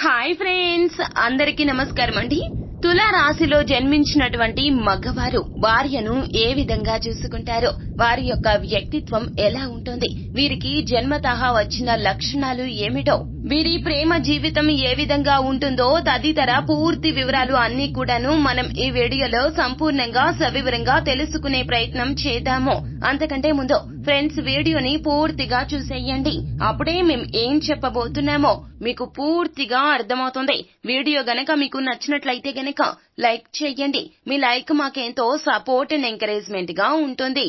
Hi friends అందరికీ నమస్కారం అండి. తులా రాశిలో జన్మించినటువంటి మగవారు భార్యను ఏ విధంగా చూసుకుంటారో వారి యొక్క వ్యక్తిత్వం ఎలా ఉంటుంది? వీరికి జన్మతహా వచ్చిన లక్షణాలు ఏమిటో? వీరి ప్రేమ జీవితం ఏ విధంగా ఉంటుందో తదితర పూర్తి వివరాలు అన్ని కూడాను మనం ఈ వీడియోలో సంపూర్ణంగా సవివరంగా తెలుసుకునే ప్రయత్నం చేద్దాము. అంతకంటే ముందు ఫ్రెండ్స్ వీడియోని పూర్తిగా చూసేయండి. అప్పుడే మేం ఏం చెప్పబోతున్నామో మీకు పూర్తిగా అర్థమవుతుంది. వీడియో గనక మీకు నచ్చినట్లయితే గనక లైక్ చేయండి. మీ లైక్ మాకెంతో సపోర్ట్ అండ్ ఎంకరేజ్మెంట్గా ఉంటుంది.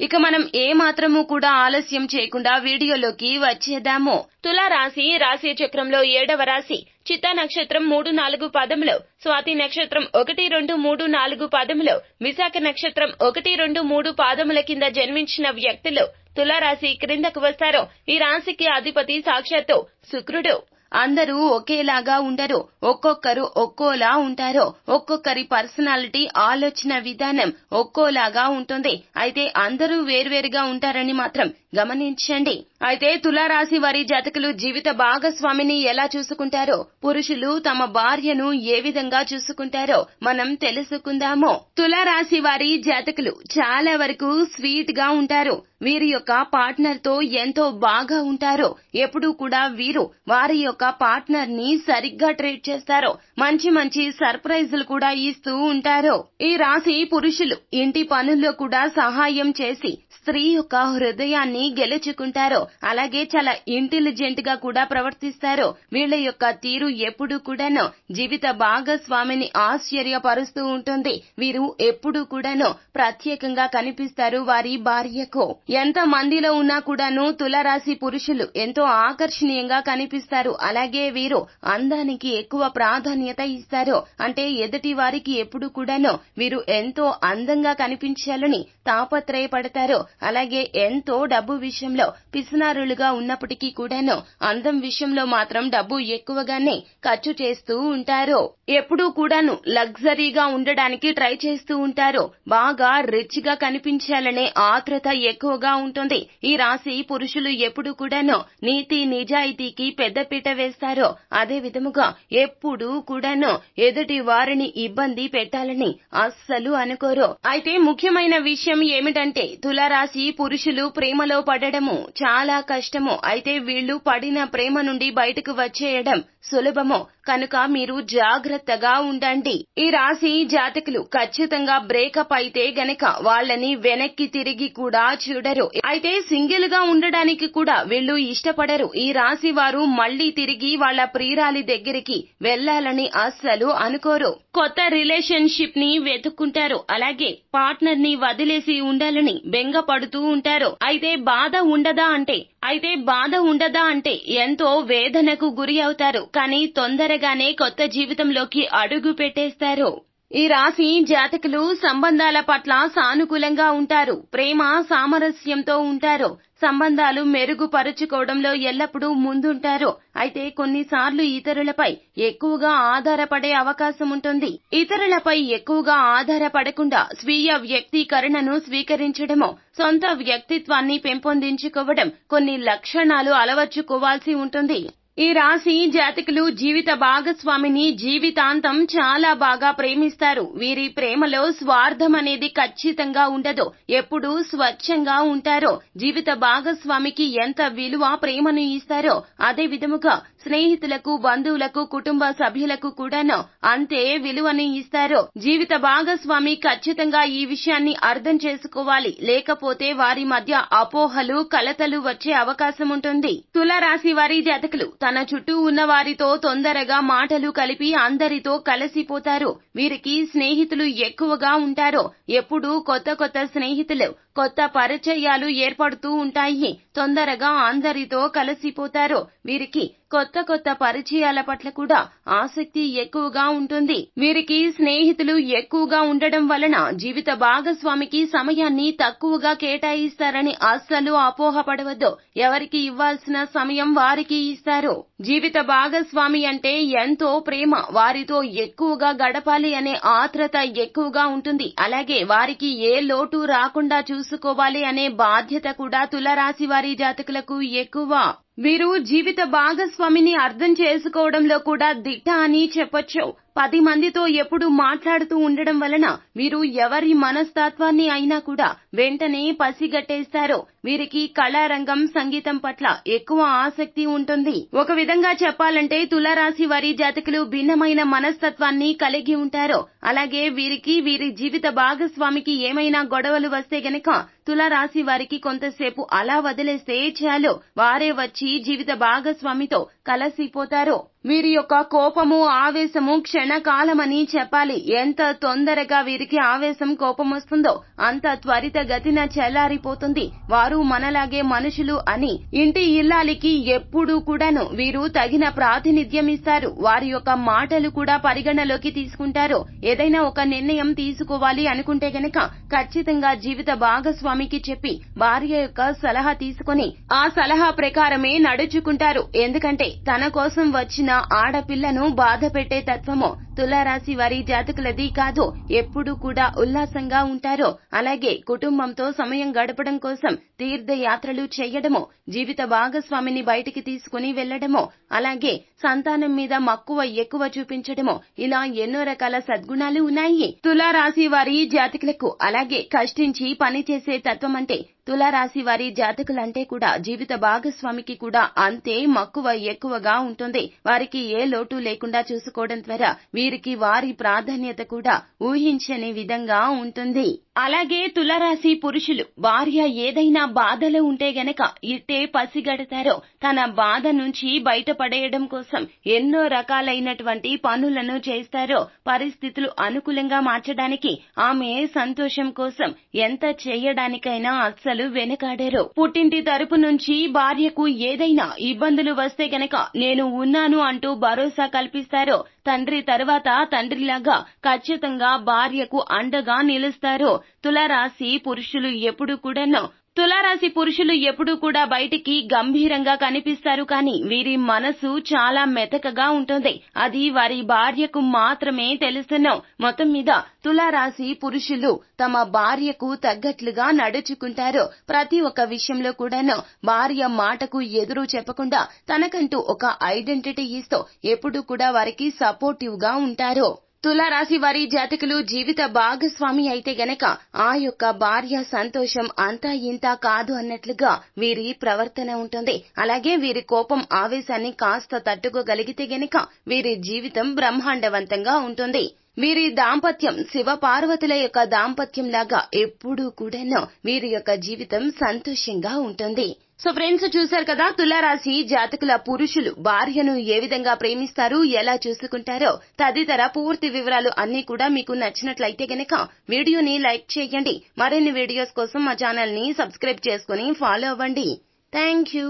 ఇక మనం ఏ మాత్రము కూడా ఆలస్యం చేయకుండా వీడియోలోకి వచ్చేద్దాము. తులా రాశి రాశి చక్రంలో ఏడవ రాశి. చిత్తా నక్షత్రం మూడు నాలుగు పదములు. స్వాతి నక్షత్రం ఒకటి రెండు మూడు నాలుగు పదములు. విశాఖ నక్షత్రం ఒకటి రెండు మూడు పాదముల కింద జన్మించిన వ్యక్తులు తులారాశి క్రిందకు వస్తారు. ఈ రాశికి అధిపతి సాక్షాత్తు శుక్రుడు. అందరూ ఒకేలాగా ఉండరు. ఒక్కొక్కరు ఒక్కోలా ఉంటారు. ఒక్కొక్కరి పర్సనాలిటీ ఆలోచన విధానం ఒక్కోలాగా ఉంటుంది. అయితే అందరూ వేర్వేరుగా ఉంటారని మాత్రం గమనించండి. అయితే తులారాశి వారి జాతకులు జీవిత భాగస్వామిని ఎలా చూసుకుంటారో పురుషులు తమ భార్యను ఏ విధంగా చూసుకుంటారో మనం తెలుసుకుందాము. తులారాశి వారి జాతకులు చాలా వరకు స్వీట్గా ఉంటారు. వీరి యొక్క పార్ట్నర్తో ఎంతో బాగా ఉంటారు. ఎప్పుడూ కూడా వీరు వారి యొక్క పార్ట్నర్ని సరిగ్గా ట్రీట్ చేస్తారు మంచి మంచి సర్ప్రైజులు కూడా ఇస్తూ ఉంటారు. ఈ రాశి పురుషులు ఇంటి పనుల్లో కూడా సహాయం చేసి స్త్రీ యొక్క హృదయాన్ని గెలుచుకుంటారు అలాగే చాలా ఇంటెలిజెంట్గా కూడా ప్రవర్తిస్తారు. వీళ్ళ యొక్క తీరు ఎప్పుడు కూడాను జీవిత భాగస్వామిని ఆశ్చర్యపరుస్తూ ఉంటుంది. వీరు ఎప్పుడు కూడాను ప్రత్యేకంగా కనిపిస్తారు వారి భార్యకు. ఎంత మందిలో ఉన్నా కూడాను తులరాశి పురుషులు ఎంతో ఆకర్షణీయంగా కనిపిస్తారు. అలాగే వీరు అందానికి ఎక్కువ ప్రాధాన్యత ఇస్తారు అంటే ఎదుటి వారికి ఎప్పుడు కూడాను వీరు ఎంతో అందంగా కనిపించాలని తాపత్రయపడతారు అలాగే ఎంతో డబ్బు విషయంలో పిసినారులుగా ఉన్నప్పటికీ కూడాను అందం విషయంలో మాత్రం డబ్బు ఎక్కువగానే ఖర్చు చేస్తూ ఉంటారు. ఎప్పుడూ కూడాను లగ్జరీగా ఉండడానికి ట్రై చేస్తూ ఉంటారు. బాగా రిచ్గా కనిపించాలనే ఆత్రత ఎక్కువగా ఉంటుంది. ఈ రాశి పురుషులు ఎప్పుడు కూడాను నీతి నిజాయితీకి పెద్దపీట వేస్తారు అదే విధముగా ఎప్పుడు కూడాను ఎదుటి వారిని ఇబ్బంది పెట్టాలని అస్సలు అనుకోరు. అయితే ముఖ్యమైన విషయం ఏమిటంటే తులారాశి పురుషులు ప్రేమలో పడడము చాలా కష్టము. అయితే వీళ్ళు పడిన ప్రేమ నుండి బయటకు వచ్చేయడం సులభము. కనుక మీరు జాగ్రత్తగా ఉండండి. ఈ రాశి జాతకులు ఖచ్చితంగా బ్రేకప్ అయితే గనక వాళ్ళని వెనక్కి తిరిగి కూడా చూడరు. అయితే సింగిల్గా ఉండడానికి కూడా వీళ్ళు ఇష్టపడరు. ఈ రాశి వారు మళ్ళీ తిరిగి వాళ్ళ ప్రియురాలి దగ్గరికి వెళ్ళాలని అస్సలు అనుకోరు. కొత్త రిలేషన్షిప్ని వెతుక్కుంటారు. అలాగే పార్ట్నర్ని వదిలేసి ఉండాలని బెంగ పడుతూ ఉంటారు. అయితే బాధ ఉండదా అంటే అయితే బాధ ఉండదా అంటే ఎంతో వేదనకు గురి అవుతారు. కానీ తొందరగానే కొత్త జీవితంలోకి అడుగు పెట్టేస్తారు. ఈ రాశి జాతకులు సంబంధాల పట్ల సానుకూలంగా ఉంటారు. ప్రేమ సామరస్యంతో ఉంటారు. సంబంధాలు మెరుగుపరుచుకోవడంలో ఎల్లప్పుడూ ముందుంటారు. అయితే కొన్నిసార్లు ఇతరులపై ఎక్కువగా ఆధారపడే అవకాశం ఉంటుంది. ఇతరులపై ఎక్కువగా ఆధారపడకుండా స్వీయ వ్యక్తీకరణను స్వీకరించడము సొంత వ్యక్తిత్వాన్ని పెంపొందించుకోవడం కొన్ని లక్షణాలు అలవర్చుకోవాల్సి ఉంటుంది. ఈ రాశి జాతకులు జీవిత భాగస్వామిని జీవితాంతం చాలా బాగా ప్రేమిస్తారు. వీరి ప్రేమలో స్వార్థం అనేది ఖచ్చితంగా ఉండదు. ఎప్పుడూ స్వచ్ఛంగా ఉంటారో. జీవిత భాగస్వామికి ఎంత విలువ ప్రేమను ఇస్తారో అదే విధముగా స్నేహితులకు బంధువులకు కుటుంబ సభ్యులకు కూడాను అంతే విలువని ఇస్తారు. జీవిత భాగస్వామి ఖచ్చితంగా ఈ విషయాన్ని అర్థం చేసుకోవాలి. లేకపోతే వారి మధ్య అపోహలు కలతలు వచ్చే అవకాశం ఉంటుంది. తులరాశి వారి జాతకులు తన చుట్టూ ఉన్న వారితో తొందరగా మాటలు కలిపి అందరితో కలిసిపోతారు. వీరికి స్నేహితులు ఎక్కువగా ఉంటారు. ఎప్పుడూ కొత్త కొత్త స్నేహితులు కొత్త పరిచయాలు ఏర్పడుతూ ఉంటాయి. తొందరగా అందరితో కలిసిపోతారు. వీరికి కొత్త కొత్త పరిచయాల పట్ల కూడా ఆసక్తి ఎక్కువగా ఉంటుంది. వీరికి స్నేహితులు ఎక్కువగా ఉండడం వలన జీవిత భాగస్వామికి సమయాన్ని తక్కువగా కేటాయిస్తారని అస్సలు అపోహపడవద్దు. ఎవరికి ఇవ్వాల్సిన సమయం వారికి ఇస్తారు. జీవిత భాగస్వామి అంటే ఎంతో ప్రేమ. వారితో ఎక్కువగా గడపాలి అనే ఆత్రత ఎక్కువగా ఉంటుంది. అలాగే వారికి ఏ లోటు రాకుండా చూసుకోవాలి అనే బాధ్యత కూడా తులరాశి వారి జాతకులకు ఎక్కువ. వీరు జీవిత భాగస్వామిని అర్థం చేసుకోవడంలో కూడా దిట్ట అని చెప్పొచ్చు. పది మందితో ఎప్పుడు మాట్లాడుతూ ఉండడం వలన వీరు ఎవరి మనస్తత్వాన్ని అయినా కూడా వెంటనే పసిగట్టేస్తారు. వీరికి కళారంగం సంగీతం పట్ల ఎక్కువ ఆసక్తి ఉంటుంది. ఒక విధంగా చెప్పాలంటే తులారాశి వారి జాతకులు భిన్నమైన మనస్తత్వాన్ని కలిగి ఉంటారు. అలాగే వీరికి వీరి జీవిత భాగస్వామికి ఏమైనా గొడవలు వస్తే గనక తులారాశి వారికి కొంతసేపు అలా వదిలేస్తే చాలు. వారే వచ్చి జీవిత భాగస్వామితో కలసిపోతారు వీరి యొక్క కోపము ఆవేశము క్షణకాలమని చెప్పాలి. ఎంత తొందరగా వీరికి ఆవేశం కోపం వస్తుందో అంత త్వరిత గతిన చెల్లారిపోతుంది. వారు మనలాగే మనుషులు అని. ఇంటి ఇల్లాలికి ఎప్పుడూ కూడాను వీరు తగిన ప్రాతినిధ్యం ఇస్తారు. వారి యొక్క మాటలు కూడా పరిగణలోకి తీసుకుంటారు. ఏదైనా ఒక నిర్ణయం తీసుకోవాలి అనుకుంటే గనక ఖచ్చితంగా జీవిత భాగస్వామికి చెప్పి భార్య యొక్క సలహా తీసుకుని ఆ సలహా ప్రకారమే నడుచుకుంటారు. ఎందుకంటే తన కోసం వచ్చిన ఆడపిల్లను బాధ పెట్టే తత్వము తులారాశి వారి జాతకులది కాదు. ఎప్పుడు కూడా ఉల్లాసంగా ఉంటారో. అలాగే కుటుంబంతో సమయం గడపడం కోసం తీర్థయాత్రలు చేయడము జీవిత భాగస్వామిని బయటికి తీసుకుని వెళ్ళడము అలాగే సంతానం మీద మక్కువ ఎక్కువ చూపించడము ఇలా ఎన్నో రకాల సద్గుణాలు ఉన్నాయి. తులారాశి వారి జాతకులకు అలాగే కష్టించి పనిచేసే తత్వం అంటే తులారాశి వారి జాతకులంటే కూడా జీవిత భాగస్వామికి కూడా అంతే మక్కువ ఎక్కువగా ఉంటుంది. వారికి ఏ లోటు లేకుండా చూసుకోవడం ద్వారా వీరికి వారి ప్రాధాన్యత కూడా ఊహించని విధంగా ఉంటుంది. అలాగే తులరాశి పురుషులు భార్య ఏదైనా బాధలో ఉంటే గనక ఇట్టే పసిగడతారో తన బాధ నుంచి బయటపడేయడం కోసం ఎన్నో రకాలైనటువంటి పనులను చేస్తారో పరిస్థితులు అనుకూలంగా మార్చడానికి ఆమె సంతోషం కోసం ఎంత చేయడానికైనా అస్సలు వెనకాడారు. పుట్టింటి తరపు నుంచి భార్యకు ఏదైనా ఇబ్బందులు వస్తే గనక నేను ఉన్నాను అంటూ భరోసా కల్పిస్తారో తండ్రి తరువాత తండ్రిలాగా ఖచ్చితంగా భార్యకు అండగా నిలుస్తారు తులరాశి పురుషులు ఎప్పుడు కూడాను తులారాశి పురుషులు ఎప్పుడూ కూడా బయటికి గంభీరంగా కనిపిస్తారు కానీ వీరి మనసు చాలా మెతకగా ఉంటుంది. అది వారి భార్యకు మాత్రమే తెలుసును మొత్తం మీద తులారాశి పురుషులు తమ భార్యకు తగ్గట్లుగా నడుచుకుంటారు. ప్రతి ఒక్క విషయంలో కూడాను భార్య మాటకు ఎదురు చెప్పకుండా తనకంటూ ఒక ఐడెంటిటీ ఇస్తూ ఎప్పుడు కూడా వారికి సపోర్టివ్గా ఉంటారు. తులారాశి వారి జాతకులు జీవిత భాగస్వామి అయితే గనక ఆ యొక్క భార్య సంతోషం అంతా ఇంత కాదు అన్నట్లుగా వీరి ప్రవర్తన ఉంటుంది. అలాగే వీరి కోపం ఆవేశాన్ని కాస్త తట్టుకోగలిగితే గనక వీరి జీవితం బ్రహ్మాండవంతంగా ఉంటుంది. వీరి దాంపత్యం శివ పార్వతుల యొక్క దాంపత్యం లాగా ఎప్పుడూ కూడాను వీరి యొక్క జీవితం సంతోషంగా ఉంటుంది. సో ఫ్రెండ్స్ చూశారు కదా తులారాశి జాతకుల పురుషులు భార్యను ఏ విధంగా ప్రేమిస్తారు ఎలా చూసుకుంటారో తదితర పూర్తి వివరాలు అన్ని కూడా మీకు నచ్చినట్లయితే గనక వీడియోని లైక్ చేయండి. మరిన్ని వీడియోస్ కోసం మా ఛానల్ని సబ్స్క్రైబ్ చేసుకుని ఫాలో అవ్వండి. Thank you.